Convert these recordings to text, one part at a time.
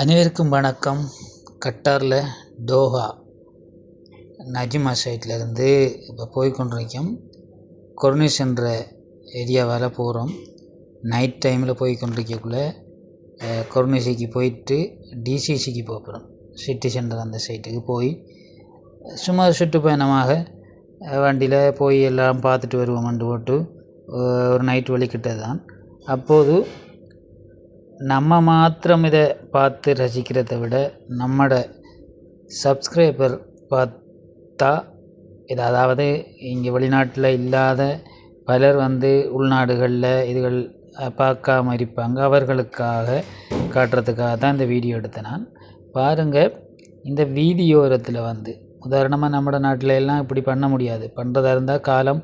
அனைவருக்கும் வணக்கம். கட்டாரில் டோஹா. நஜிமா சைட்லேருந்து இப்போ போய் கொண்டிருக்கோம். கொர்னிஸ் என்ற ஏரியாவால் போகிறோம் நைட் டைமில் போய் கொண்டிருக்கக்குள்ள கொர்னிசிக்கு போயிட்டு டிசிசிக்கு போகிறோம் சிட்டி சென்டர் அந்த சைட்டுக்கு போய் சும்மா சுற்றுப்பயணமாக வண்டியில் போய் எல்லாம் பார்த்துட்டு வருவோம். வருவோம்னு போட்டு ஒரு நைட் வழிக்கிட்டது தான் அப்போது நம்ம மாத்திரம் இதை பார்த்து ரசிக்கிறதை விட நம்மட சப்ஸ்கிரைபர் பார்த்தா இது அதாவது இங்கே வெளிநாட்டில் இல்லாத பலர் வந்து உள்நாடுகளில் இதுகள் பார்க்காம இருப்பாங்க. அவர்களுக்காக காட்டுறதுக்காக தான் இந்த வீடியோ எடுத்தேன் நான். பாருங்கள் இந்த வீதியோரத்தில் வந்து உதாரணமாக நம்ம நாட்டில் எல்லாம் இப்படி பண்ண முடியாது. பண்ணுறதா இருந்தால் காலம்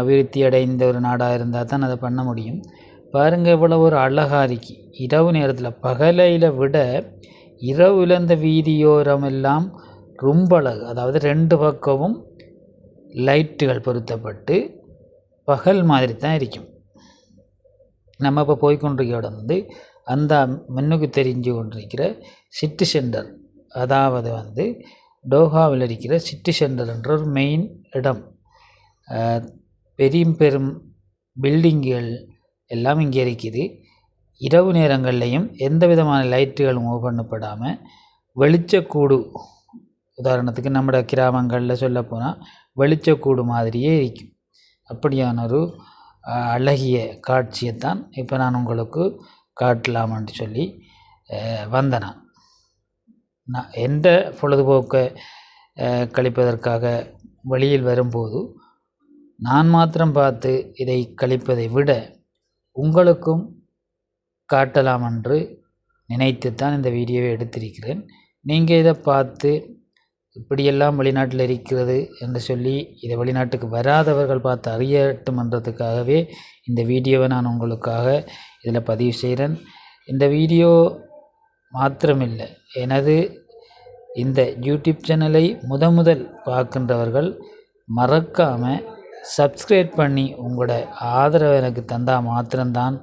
அபிவிருத்தி அடைந்த ஒரு நாடாக இருந்தால் தான் அதை பண்ண முடியும். பாருங்கள் இவ்வளோ ஒரு அழகாக இருக்கு. இரவு நேரத்தில் பகலையில் விட இரவில் இந்த வீதியோரம் எல்லாம் ரொம்ப அழகு. அதாவது ரெண்டு பக்கமும் லைட்டுகள் பொருத்தப்பட்டு பகல் மாதிரி தான் இருக்கும். நம்ம இப்போ போய்கொண்டிருக்க இடம் வந்து அந்த முன்னுக்கு தெரிஞ்சு கொண்டிருக்கிற சிட்டி சென்டர். அதாவது வந்து டோஹாவில் இருக்கிற சிட்டி சென்டர் என்ற ஒரு மெயின் இடம். பெரிய பெரும் பில்டிங்குகள் எல்லாம் இங்கே இருக்குது. இரவு நேரங்கள்லேயும் எந்த விதமான லைட்டுகளும் மூவ் பண்ணப்படாமல் வெளிச்சக்கூடு உதாரணத்துக்கு நம்மளோட கிராமங்களில் சொல்லப்போனால் வெளிச்சக்கூடு மாதிரியே இருக்கும். அப்படியான ஒரு அழகிய காட்சியைத்தான் இப்போ நான் உங்களுக்கு காட்டலாமான்னு சொல்லி வந்தேன். நான் நான் எந்த பொழுதுபோக்கை கழிப்பதற்காக வெளியில் வரும்போது நான் மாத்திரம் பார்த்து இதை கழிப்பதை விட உங்களுக்கும் காட்டலாம் என்று நினைத்து தான் இந்த வீடியோவை எடுத்திருக்கிறேன். நீங்கள் இதை பார்த்து இப்படியெல்லாம் வெளிநாட்டில் இருக்கிறது என்று சொல்லி இதை வெளிநாட்டுக்கு வராதவர்கள் பார்த்து அறியட்டுமன்றதுக்காகவே இந்த வீடியோவை நான் உங்களுக்காக இதில் பதிவு செய்கிறேன். இந்த வீடியோ மாத்திரமில்லை எனது இந்த யூடியூப் சேனலை முத முதல் பார்க்கின்றவர்கள் மறக்காமல் சப்ஸ்கிரைப் பண்ணி உங்களோட ஆதரவை எனக்கு தந்தால் மாத்திரம்தான்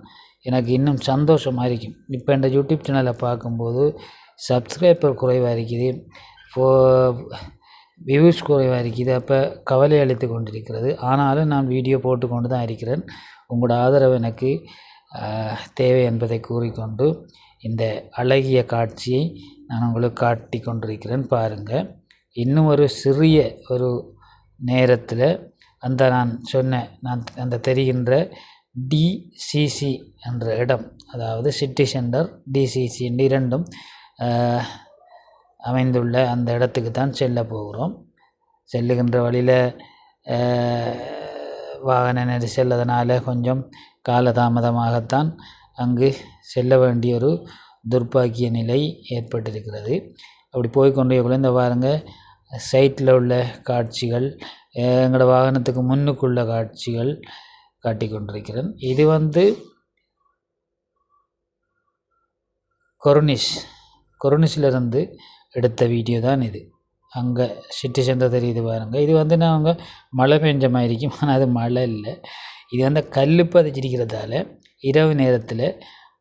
எனக்கு இன்னும் சந்தோஷமாக இருக்கும் இப்போ இந்த யூடியூப் சேனலை பார்க்கும்போது சப்ஸ்கிரைபர் குறைவாக இருக்குது ஃபோ வியூஸ் குறைவாக இருக்குது அப்போ கவலை அளித்து கொண்டிருக்கிறது. ஆனாலும் நான் வீடியோ போட்டு கொண்டு தான் இருக்கிறேன். உங்களோட ஆதரவு எனக்கு தேவை என்பதை கூறிக்கொண்டு இந்த அழகிய காட்சியை நான் உங்களுக்கு காட்டி கொண்டிருக்கிறேன் பாருங்கள் இன்னும் ஒரு சிறிய ஒரு நேரத்தில் அந்த நான் சொன்ன நான் அந்த தெரிகின்ற டிசிசி என்ற இடம் அதாவது சிட்டி சென்டர் டிசிசி என்று இரண்டும் அமைந்துள்ள அந்த இடத்துக்கு தான் செல்ல போகிறோம். செல்லுகின்ற வழியில் வாகன நெரிசல் அதனால் கொஞ்சம் காலதாமதமாகத்தான் அங்கு செல்ல வேண்டிய ஒரு துர்ப்பாக்கிய நிலை ஏற்பட்டிருக்கிறது. அப்படி போய்கொண்டே குழந்தை பாருங்கள் சைட்டில் உள்ள காட்சிகள் எங்களோட வாகனத்துக்கு முன்னுக்குள்ள காட்சிகள் காட்டி கொண்டிருக்கிறேன் இது வந்து கொர்னிஷ் கொர்னிஷிலிருந்து எடுத்த வீடியோ தான் இது. அங்கே சிட்டி சென்டர் தெரியுது பாருங்கள் இது வந்து நான் அங்கே மழை பெஞ்ச மாதிரி இருக்கும் ஆனால் அது மழை இல்லை. இது வந்து கல் பதிச்சிருக்கிறதால இரவு நேரத்தில்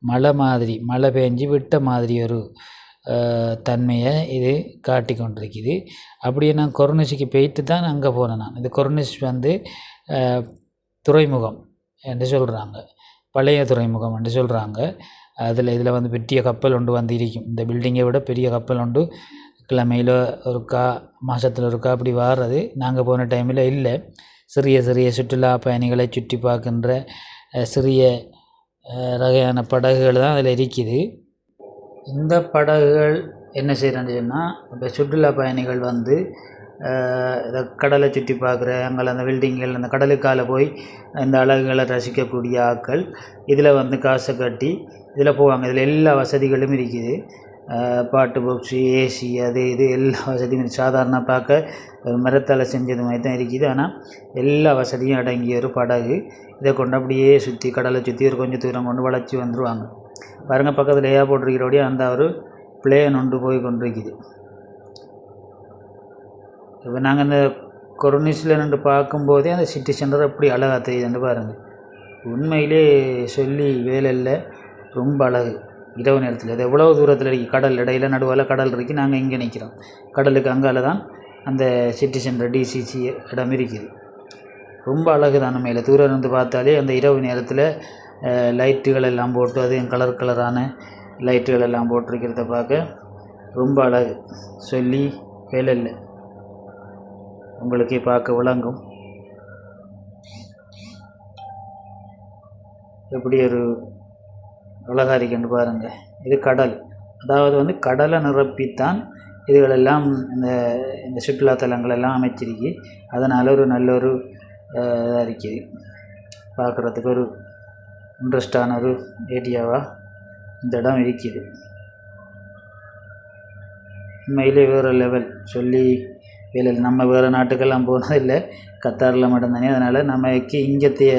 மழை மாதிரி மழை பெஞ்சு விட்ட மாதிரி ஒரு தன்மையை இது காட்டி கொண்டிருக்குது. அப்படியே நான் கொர்னிஷுக்கு போயிட்டு தான் அங்கே போனேன் நான். இந்த கொர்னிஷ் வந்து துறைமுகம் என்று சொல்கிறாங்க பழைய துறைமுகம் என்று சொல்கிறாங்க அதில் இதில் வந்து பெரிய கப்பல் ஒன்று வந்து இருக்கும் இந்த பில்டிங்கை விட பெரிய கப்பல் ஒன்று கிழமையில் ஒருக்கா மாதத்தில் ஒருக்கா அப்படி வாடுறது நாங்கள் போன டைமில் இல்லை. சிறிய சிறிய சுற்றுலா பயணிகளை சுற்றி பார்க்கின்ற சிறிய வகையான படகுகள் தான் அதில் இருக்குது. இந்த படகுகள் என்ன செய்கிறேன்னு சொன்னால் இப்போ சுற்றுலா பயணிகள் வந்து இதை கடலை சுற்றி பார்க்குற அங்கே அந்த பில்டிங்கள் அந்த கடலுக்கால போய் இந்த அழகுகளை ரசிக்கக்கூடிய ஆட்கள் இதில் வந்து காசை கட்டி இதில் போவாங்க. இதில் எல்லா வசதிகளும் இருக்குது. பாட்டு பாக்ஸு ஏசி அது இது எல்லா வசதியும் சாதாரண பார்க்க மரத்தால் செஞ்சது மாதிரி தான் இருக்குது. ஆனால் எல்லா வசதியும் அடங்கிய ஒரு படகு. இதை கொண்டு அப்படியே சுற்றி கடலை சுற்றி ஒரு கொஞ்சம் தூரம் கொண்டு வளைச்சி வந்துடுவாங்க பாருங்கள் பக்கத்தில் ஏயா போட்டிருக்கிறபடியே அந்த ஒரு பிளேன் ஒன்று போய் கொண்டிருக்குது. இப்போ நாங்கள் இந்த கொரோனிஸில் நின்று பார்க்கும்போதே அந்த சிட்டி சென்டர் அப்படி அழகாக தெரியுதுன்னு பாருங்கள் உண்மையிலே சொல்லி வேலை இல்லை ரொம்ப அழகு. இரவு நேரத்தில். அது எவ்வளோ தூரத்தில் இருக்குது கடல் இடையில் நடுவில் கடல் இருக்குது நாங்கள் இங்கே நிற்கிறோம் கடலுக்கு அங்கால தான் அந்த சிட்டி சென்டர் டிசிசி இடம் இருக்குது. ரொம்ப அழகு தான் மேலே தூரம் இருந்து பார்த்தாலே அந்த இரவு நேரத்தில் லைட்டுகள் எல்லாம் போட்டு அதுவும் கலர் கலரான லைட்டுகள் எல்லாம் போட்டிருக்கிறத பார்க்க ரொம்ப அழகு. சொல்லி வேலை இல்லை உங்களுக்கே பார்க்க விளங்கும். எப்படி ஒரு அழகாக இருக்குன்னு பாருங்கள் இது கடல். அதாவது வந்து கடலை நிரப்பித்தான் இதுகளெல்லாம் இந்த இந்த சுற்றுலாத்தலங்கள் எல்லாம் அமைச்சிருக்கு. அதனால் ஒரு நல்ல ஒரு இதாக இருக்குது. பார்க்குறதுக்கு ஒரு இன்ட்ரெஸ்டான ஒரு ஏரியாவாக இந்த இடம் இருக்குது. உண்மையிலே வேறு லெவல் சொல்லி வேலை நம்ம வேறு நாட்டுக்கெல்லாம் போனதில்லை கத்தாரில் மட்டும்தானே. அதனால் நமக்கு இங்கத்தைய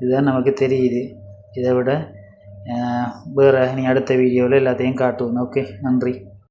இதுதான் நமக்கு தெரியுது. இதை விட வேறு நீ அடுத்த வீடியோவில் எல்லாத்தையும் காட்டுவோம். ஓகே நன்றி.